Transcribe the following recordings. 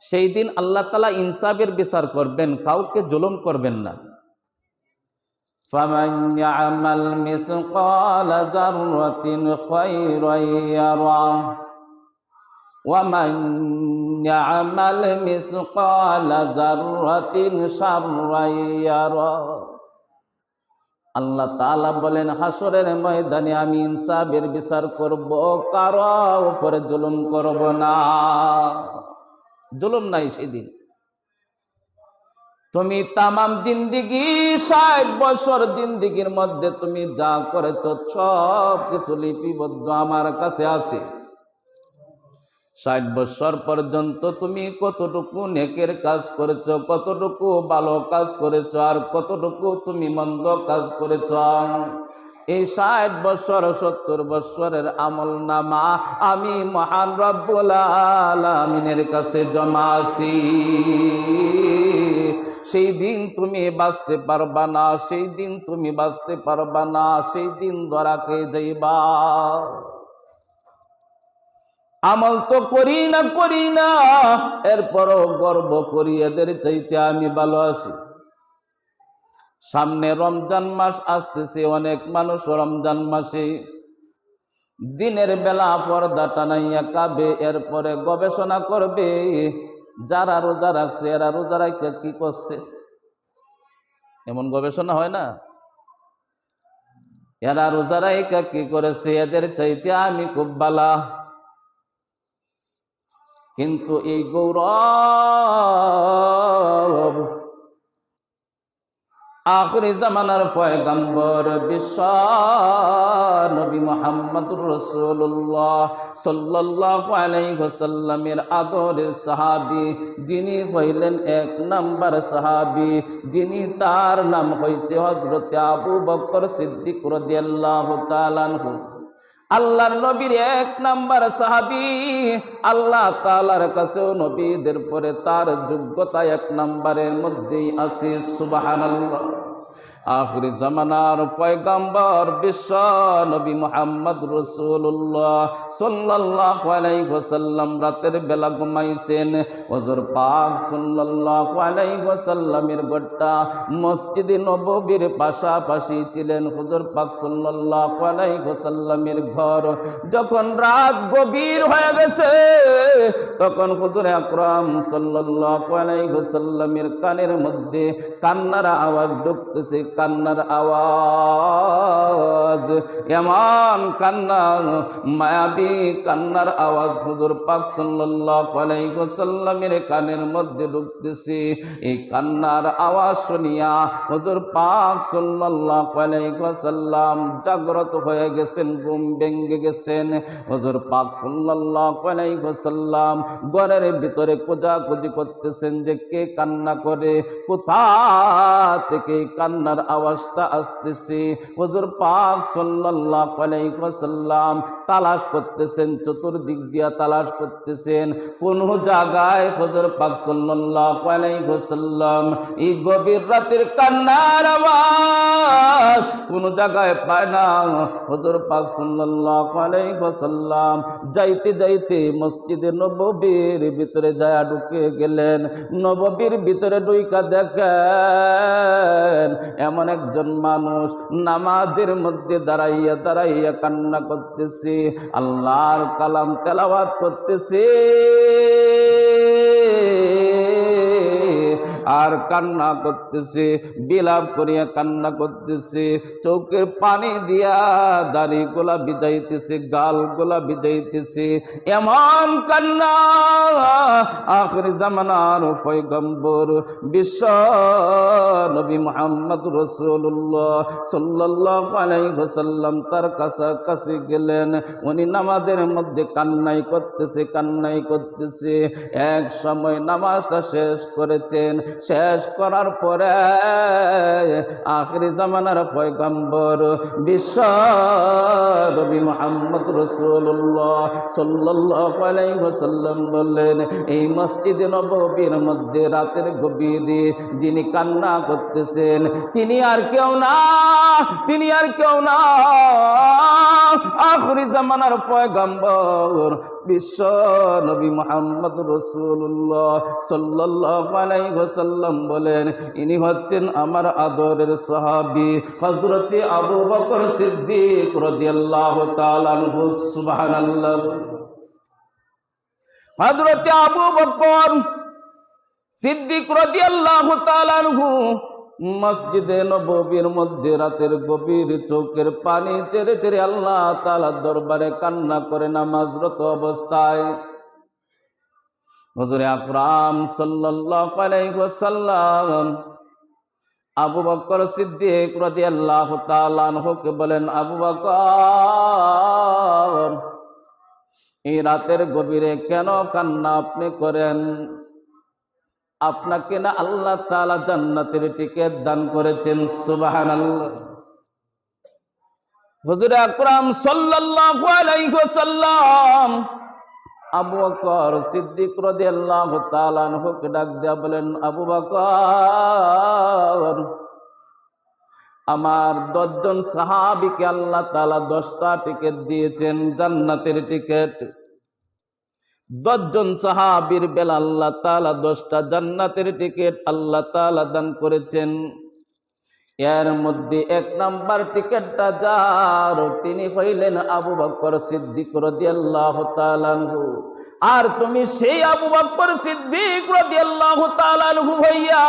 সেই দিন আল্লাহ তালা ইনসাফের বিচার করবেন কাউকে জুলুম করবেন না فمن يعمل مثقال ذرة خيرا يره ومن يعمل مثقال ذرة شرا يره আল্লাহ তাআলা বলেন হাসরের ময়দানে আমি ইনসাফের বিচার করব কারো উপরে জুলুম করব না জুলুম নাই সেদিন। তুমি তামাম জিন্দিগি, ষাট বছর জিন্দিগির মধ্যে তুমি যা করেছ, সব কিছু লিপিবদ্ধ আমার কাছে আছে। ষাট বছর পর্যন্ত তুমি কতটুকু নেকের কাজ করেছ, কতটুকু ভালো কাজ করেছ, আর কতটুকু তুমি মন্দ কাজ করেছ? এই ষাট বছর, সত্তর বছরের আমল নামা আমি মহান রব্বুল আলমিনের কাছে জমা আছি। সেই দিন তুমি বাঁচতে পারবা না, সেই দিন তুমি বাঁচতে পারবা না, সেই দিন ধরাকে যাইবা। আমল তো করি না করি না, এরপরও গর্ব করি, এদের চাইতে আমি ভালো আছি। সামনে রমজান মাস আসতেছে, অনেক মানুষ রমজান মাসে। দিনের বেলা পর্দা টানাইয়া কাবে এরপরে গবেষণা করবে যারা রোজা রাখছে, এরা রোজা রাখতে কি করছে। এমন গবেষণা হয় না? এরা রোজা রাইকা কি করেছে? এদের চাইতে আমি খুব বালা। কিন্তু এই গৌরব আখরি জামানার পয়গম্বর বিশ্ব নবী মোহাম্মদুর রসুল্লাহ সাল্লাহ আলাইসাল্লামের আদরের সাহাবি, যিনি হইলেন এক নম্বর সাহাবি, যিনি তার নাম হয়েছে হজরতে আবু বকর সিদ্দিক রদিয়াল্লাহ তালানহু আল্লাহর নবীর এক নাম্বার সাহাবি, আল্লাহ তালার কাছেও নবীদের পরে তার যোগ্যতা এক নাম্বারের মধ্যেই আছে সুবাহান আখরি জামানার পয়গাম্বর বিশ্ব নবী মোহাম্মদ রসুল্লাহ সাল্লাহ রাতের বেলা ঘুমাইছেন। হজর পাক সাল্লাহ আলাইসাল্লামের গোটা মসজিদে নববীর পাশাপাশি ছিলেন হজর পাক সাল্লাহ ঘর। যখন রাত গভীর হয়ে গেছে, তখন হুজুর আকরাম সাল্লাহ আলাইসাল্লামের কানের মধ্যে কান্নার আওয়াজ ঢুকতেছে কান্নার আওয়াজ, এমন কান্না, মায়াবী কান্নার আওয়াজ হুজুর পাক সাল্লাহ আলাইসাল্লামের কানের মধ্যে ঢুকতেছে। এই কান্নার আওয়াজ শুনিয়া হুজুর পাক সাল্লাহ আলাইসাল্লাম জাগ্রত হয়ে গেছেন, ঘুম ভেঙ্গে গেছেন। হুজুর পাক আলাইসাল্লাম ঘরের ভিতরে খোঁজাখুঁজি করতেছেন যে কে কান্না করে, কোথা থেকে কান্নার আওয়াজটা আসতেছে। হুজুর পাক সাল্লাহ আলাইসাল্লাম তালাশ করতেছেন, চতুর্দিক দিয়া তালাশ করতেছেন। কোন জায়গায় হুজুর পাক সাল্লাহ আলাইসাল্লাম এই গভীর রাতের কান্নার আওয়াজ কোন জায়গায় পায় না। হুজুর পাক সাল্লাহ আলাইসাল্লাম যাইতে যাইতে মসজিদে নববীর ভিতরে যায় ঢুকে গেলেন। নববীর ভিতরে ডুইকা দেখেন এমন একজন মানুষ নামাজের মধ্যে দাঁড়াইয়া দাঁড়াইয়া কান্না করতেছে আল্লাহর কালাম তেলাওয়াত করতেছে। আর কান্না করতেছে, বিলাপ করিয়া কান্না করতেছে চৌকের পানি দিয়া দাড়ি গোলা ভিজাইতেছে, গাল গোলা ভিজাইতেছে, এমন কান্না। আখরি জামানার পয়গম্বর বিশ্ব নবী মোহাম্মদ রসুল্লাহ সাল্লাহ আলাইসাল্লাম তার কাছাকাছি গেলেন। উনি নামাজের মধ্যে কান্নাই করতেছে কান্নাই করতেছে। এক সময় নামাজটা শেষ করেছেন শেষ করার পরে আখরি জামানার পয়গম্বর বিশ্ব নবী মোহাম্মদ রসুল্লাহ ওয়াসাল্লাম বললেন, এই মসজিদে নববীর মধ্যে রাতের গভীরে যিনি কান্না করতেছেন, তিনি আর কেউ না, তিনি আর কেউ না। আখরি জামানার পয়গম্বর বিশ্ব নবী মোহাম্মদ রসুল্লাহ সাল্লাল্লাহু ওয়াসাল্লাম বলেন, ইনি হচ্ছেন আমার আদরের সাহাবী হযরতে আবু বকর সিদ্দিক রাদিয়াল্লাহু তাআলা আনহু, সুবহানাল্লাহ। হযরতে আবু বকর সিদ্দিক রাদিয়াল্লাহু তাআলা মসজিদে নবীর মধ্যে রাতের গভীর চোখের পানি চেড়ে চেড়ে আল্লাহ তাআলার দরবারে কান্না করে নামাজরত অবস্থায় হুজুরে আকরাম ওয়াসাল্লাম আবু বকর সিদ্দিক রাদিয়াল্লাহু তাআলা আনহুকে বলেন, আবু বকর, এই রাতের গভীরে কেন কান্না আপনি করেন? আপনাকে না আল্লাহ তাআলা জান্নাতের টিকিট দান করেছেন সুবাহান আল্লাহ হুজুর আকরাম সাল্লাল্লাহু আলাইহি ওয়াসাল্লাম আবু বকর সিদ্দিক রাদিয়াল্লাহু তাআলা আনহুকে ডাক দিয়া বলেন, আবু বকর, আমার দশজন সাহাবিকে আল্লাহ তাআলা দশটা টিকিট দিয়েছেন, জান্নাতের টিকিট। দশজন সাহাবীর বেলা আল্লাহ তাআলা দশটা জান্নাতের টিকিট আল্লাহ তাআলা দান করেছেন। এর মধ্যে এক নাম্বার টিকিটটা যার, তিনি হইলেন আবু বকর সিদ্দিক আর তুমি সেই আবু বকর সিদ্দিক হইয়া,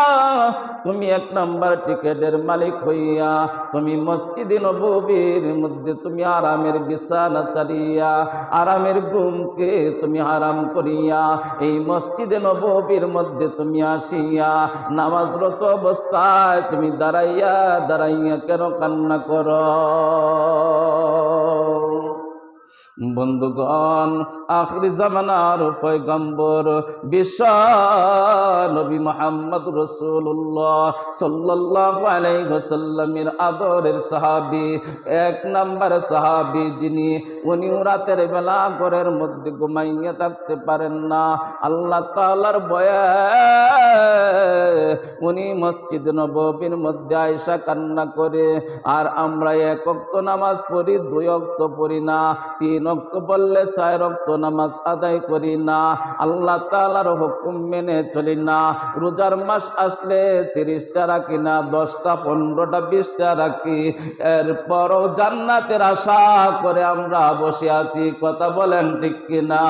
তুমি এক নাম্বার টিকিটের মালিক হইয়া, তুমি মসজিদে নববীর মধ্যে তুমি আরামের বিছানা চালিয়া, আরামের ঘুমকে তুমি আরাম করিয়া, এই মসজিদে নববীর মধ্যে তুমি আসিয়া, নামাজরত অবস্থায় তুমি দাঁড়াইয়া দাঁড়াইয়া কেন কান্না কর? বন্ধুগণ, আখরি জামানার পয়গম্বর বিশ্ব নবী মোহাম্মদ রসুল্লাহ সাল্লাল্লাহু আলাইহি আদরের সাহাবী, এক নাম্বার সাহাবী যিনি, উনি রাতের বেলা ঘরের মধ্যে ঘুমাইয়ে থাকতে পারেন না। আল্লাহ তালার বয়ে উনি মসজিদ নববীর মধ্যে আয়সা কান্না করে, আর আমরা এক অক্ত নামাজ পড়ি, দুই অক্ত পড়ি না। তিন অক্ত বললে ছয় অক্ত নামাজ আদায় করি না? আল্লাহ তাআলার হুকুম মেনে চলি না। রোজার মাস আসলে তিরিশটা রাখি না দশটা, পনেরোটা বিশটা রাখি এরপরও জান্নাতের আশা করে আমরা বসে আছি, কথা বলেন ঠিক কিনা?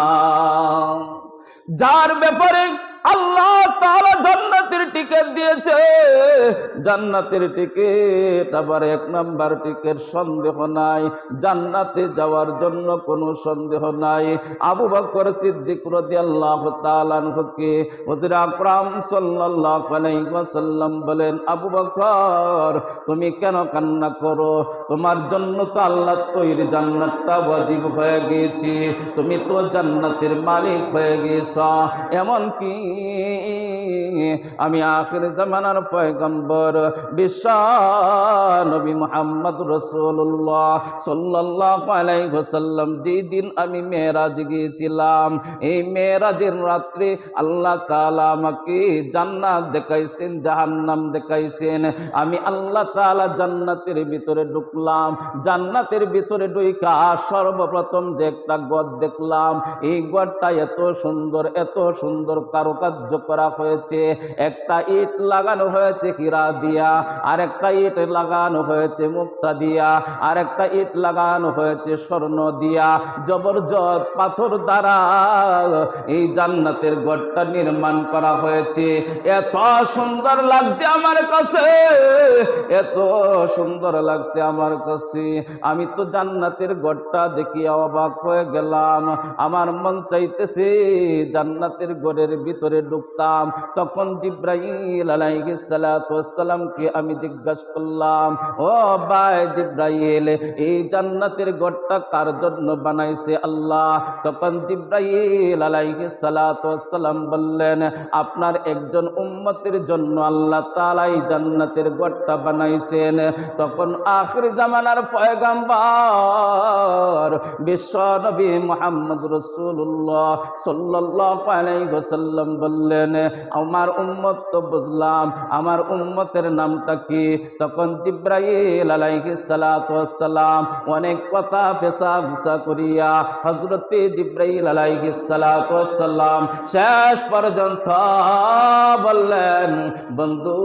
যার ব্যাপারে আল্লাহ তাআলা জান্নাতের টিকিট দিয়েছে। জান্নাতের টিকিট আবার এক নাম্বার টিকিট সন্দেহ নাই। জান্নাতে যাওয়ার জন্য কোনো সন্দেহ নাই। আবু বকর সিদ্দিক রাদিয়াল্লাহু তাআলা আনহুকে হুজুর আকরাম আলাইহি বলেন, আবু বকর, তুমি কেন কান্না করো? তোমার জন্য তো আল্লাহ তৈরি জান্নাতটা ওয়াজিব হয়ে গিয়েছে। তুমি তো জান্নাতের মালিক হয়ে গিয়েছ। এমন কি আমি আখির জামানার পয়গম্বর বিশ্ব নবী মোহাম্মদ রসুল্লাহ সাল্লাল্লাহু আলাইহি ওয়াসাল্লাম। যেই দিন আমি মেরাজ গিয়েছিলাম, এই মেরাজের রাত্রে আল্লাহ তাআলা আমাকে জান্নাত দেখাইছেন, জাহান্নাম দেখাইছেন। আমি আল্লাহ তাআলা জান্নাতের ভিতরে ঢুকলাম। জান্নাতের ভিতরে ঢুকা সর্বপ্রথম যে একটা গদ দেখলাম। এই গড়টা এত সুন্দর এত সুন্দর কারুকার্য করা হয়েছে। একটা ইট লাগানো হয়েছে হীরা দিয়া আর একটা ইট লাগানো হয়েছে মুক্তা দিয়া আর একটা ইট লাগানো হয়েছে স্বর্ণ দিয়া। জবরজত পাথর দ্বারা এই জান্নাতের গড়টা নির্মাণ করা হয়েছে। এত সুন্দর লাগছে আমার কাছে, এত সুন্দর লাগছে আমার কাছে। আমি তো জান্নাতের গড়টা দেখিয়া অবাক হয়ে গেলাম। আমার মন চাইতেছে জান্নাতের ঘরের ভিতরে ঢুকতাম। তখন জিব্রাইল আলাইহিস সালাতু আমি জিজ্ঞাসা করলাম, ও ভাই জিব্রাইল, এই জান্নাতের ঘরটা কার জন্য বানাইছে আল্লাহ? তখন জিব্রাইল আলাইহিস সালাতু বললেন, আপনার একজন উম্মতের জন্য আল্লাহ তাআলা এই জান্নাতের ঘরটা বানাইছেন। তখন আখির জামানার পয়গাম্বার বিশ্ব নবী মোহাম্মদ রসুল্লাহ সাল্লাহ আলাইসাল্লাম বললেন, আমার উম্মত তো বুঝলাম, আমার উম্মতের নামটা কি? তখন জিব্রাইল আলাইহি সালাম অনেক কথা ফেসা ভুসা করিয়া হজরতে জিব্রাইল আলাইহি সালাম শেষ পর্যন্ত বললেন, বন্ধু,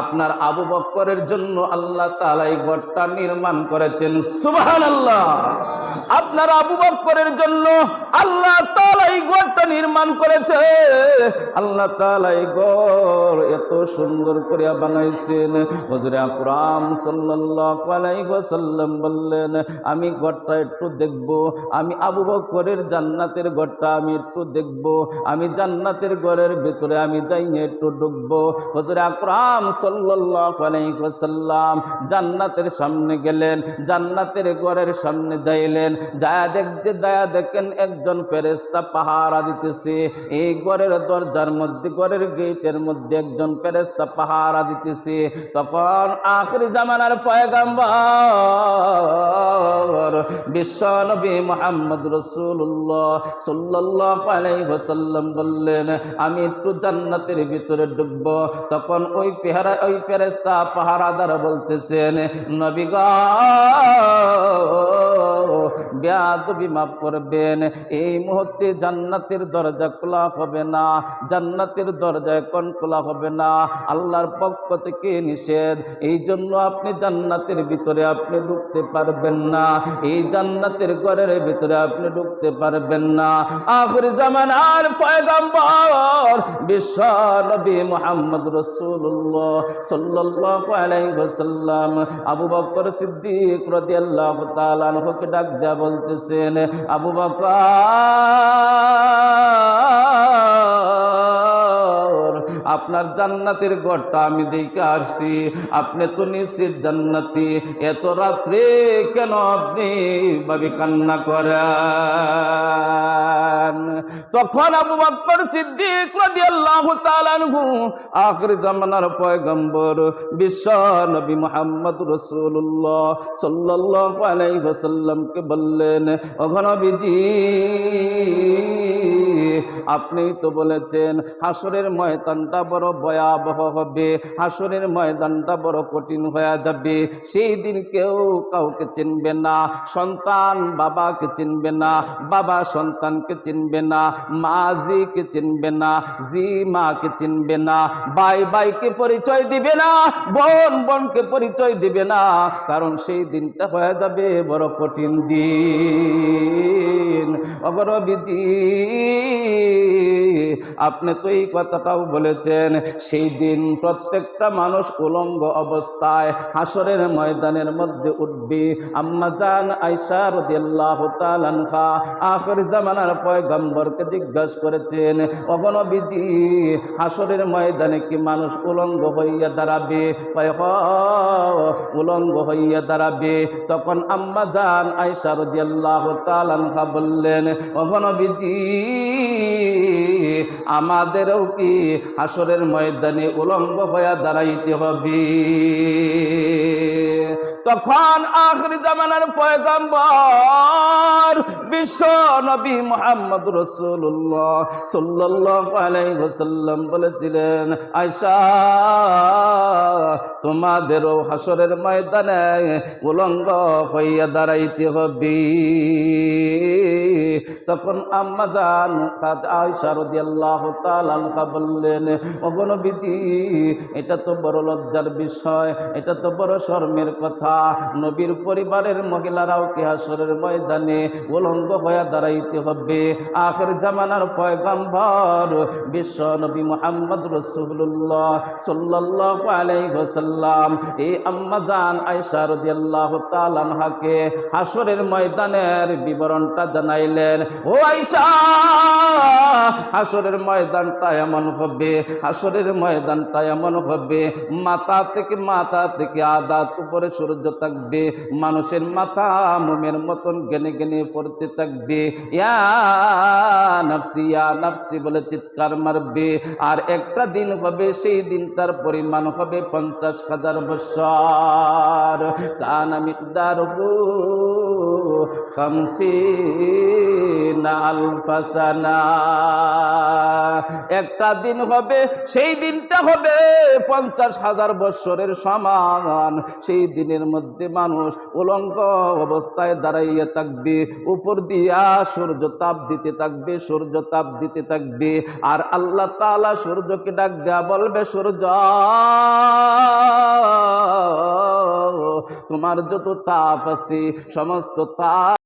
আপনার আবু বক্করের জন্য আল্লাহ তাআলা এই ঘরটা নির্মাণ করেছেন। সুবহান আল্লাহ আপনার আবু বক্করের জন্য আল্লাহ তাআলা ঘরটা নির্মাণ করেছে। আল্লাহ এই ঘর এত সুন্দর করে বানাইছেন। হযরত আকরাম বললেন, আমি একটু দেখব। আমি আবু বক্করের জান্নাতের আমি একটু দেখব। আমি জান্নাতের ঘরের ভিতরে আমি যাই একটু ঢুকবো। হযরত আকরাম আলাইহি জান্নাতের সামনে গেলেন। জান্নাতের ঘরের সামনে যাইলেন। যায়া দেখতে যায়া দেখেন একজন ফেরেশতা পাহারা দিতেছে। এই ঘরের দরজার মধ্যে, ঘরের গেটের মধ্যে একজন ফেরেশতা পাহারা দিতেছে। তখন আখরি জামানার পয়গাম্বর বিশ্ব নবী মোহাম্মদ রসুল্লাহ সাল্লাল্লাহু আলাইহি ওয়াসাল্লাম বললেন, আমি একটু জান্নাতের ভিতরে ঢুকব। তখন ওই পেহারা, ওই ফেরেশতা পাহারাদার বলতেছেন, নবী গো বেয়াদবি মাফ করবেন। এই মুহূর্তে জান্নাতের দরজা খোলা হবে না। জান্নাতের দরজা এখন খোলা হবে না। আল্লাহর পক্ষ থেকে নিষেধ। এই জন্য আপনি জান্নাতের ভিতরে আপনি ঢুকতে পারবেন না। এই জান্নাতের ঘরের ভিতরে আপনি ঢুকতে পারবেন না। আখর জামানার পয়গম্বর বিশ্ব নবী মোহাম্মদ রসুল্লাহ ওয়াসাল্লাম আবু বকর সিদ্দিক রাদিয়াল্লাহু আনহুকে ডাক দেয়া বলতেছেন আবু বকর। আপনার জান্নাতের ঘরটা আমি দেখে আসছি। আপনি তো নিশ্চিত জান্নাতি। এত রাত্রে কেন আপনি ভাবি কান্না করেন? তখন আবু বকর সিদ্দিক রাদিয়াল্লাহু তাআলা আখির জামানার পয়গম্বর, বিশ্ব নবী মুহাম্মদ রাসূলুল্লাহ সাল্লাল্লাহু আলাইহি ওয়াসাল্লামকে বললেন ও নবীজি আপনি তো বলেছেন, হাসরের ময়দানটা বড় ভয়াবহ হবে, হাসরের ময়দানটা বড় কঠিন হয়ে যাবে। সেই দিন কেউ কাউকে চিনবে না, সন্তান বাবাকে চিনবে না, বাবা সন্তানকে চিনবে না মা জিকে চিনবে না জি মাকে চিনবে না, ভাই ভাইকে পরিচয় দিবে না, বোন বোনকে পরিচয় দিবে না, কারণ সেই দিনটা হয়ে যাবে বড় কঠিন দিন। অগরবিজি আপনি তো এই কথাটাও বলেছেন, সেই দিন প্রত্যেকটা মানুষ উলঙ্গ অবস্থায় হাসরের ময়দানের মধ্যে উঠবে। আম্মা জান আয়সা রদিয়াল্লাহু তাআলা আনহা আখির জামানার পয়গম্বরকে জিজ্ঞাসা করেছেন অগনবীজি হাসরের ময়দানে কি মানুষ উলঙ্গ হইয়া দাঁড়াবে? উলঙ্গ হইয়া দাঁড়াবে। তখন আম্মা জান আয়সা রদিয়াল্লাহু তাআলা আনহা বললেন অগনবীজি আমাদেরও কি হাসরের ময়দানে উলঙ্গ হইয়া দাঁড়াইতে হবে? তখন আখরি জামানার পয়গম্বর বিশ্ব নবী মোহাম্মদ রসুল্লাহ আলাইহি বলেছিলেন আয়সা তোমাদেরও হাসরের ময়দানে উলঙ্গ হইয়া দাঁড়াইতে হবে। তখন আম্মা জান বললেন এটা তো বড় লজ্জার বিষয়, এটা তো বড় শর্মের কথা। নবীর পরিবারের হাসরের ময়দানে আখের জামানার পয়গম্বর বিশ্ব নবী মোহাম্মদ রসুল্লাহ ওয়াসাল্লাম। এই আম্মা জান হাসরের ময়দানের বিবরণটা জানাইলেন, ও আয়েশা হাসরের ময়দানটা এমন হবে হাসরের ময়দানটা এমন হবে, মাথা থেকে মাথা থেকে আদাত উপরে সূর্য থাকবে, মানুষের মাথা মোমের মতন গেনে গেনে পড়তে থাকবে। নাফসি, ইয়া নাফসি বলে চিৎকার মারবে। আর একটা দিন হবে, সেই দিনটার পরিমাণ হবে পঞ্চাশ হাজার বছর। কানা মিকদার খামসিনা আলফাসানা। একটা দিন হবে, সেই দিনটা হবে পঞ্চাশ হাজার বৎসরের সমান। সেই দিনের মধ্যে মানুষ উলঙ্গ অবস্থায় দাঁড়াইয়া থাকবে, উপর দিয়া সূর্য তাপ দিতে থাকবে, সূর্য তাপ দিতে থাকবে। আর আল্লাহ তালা সূর্যকে ডাক দেয়া বলবে, সূর্য, তোমার যত তাপ আছে, সমস্ত তাপ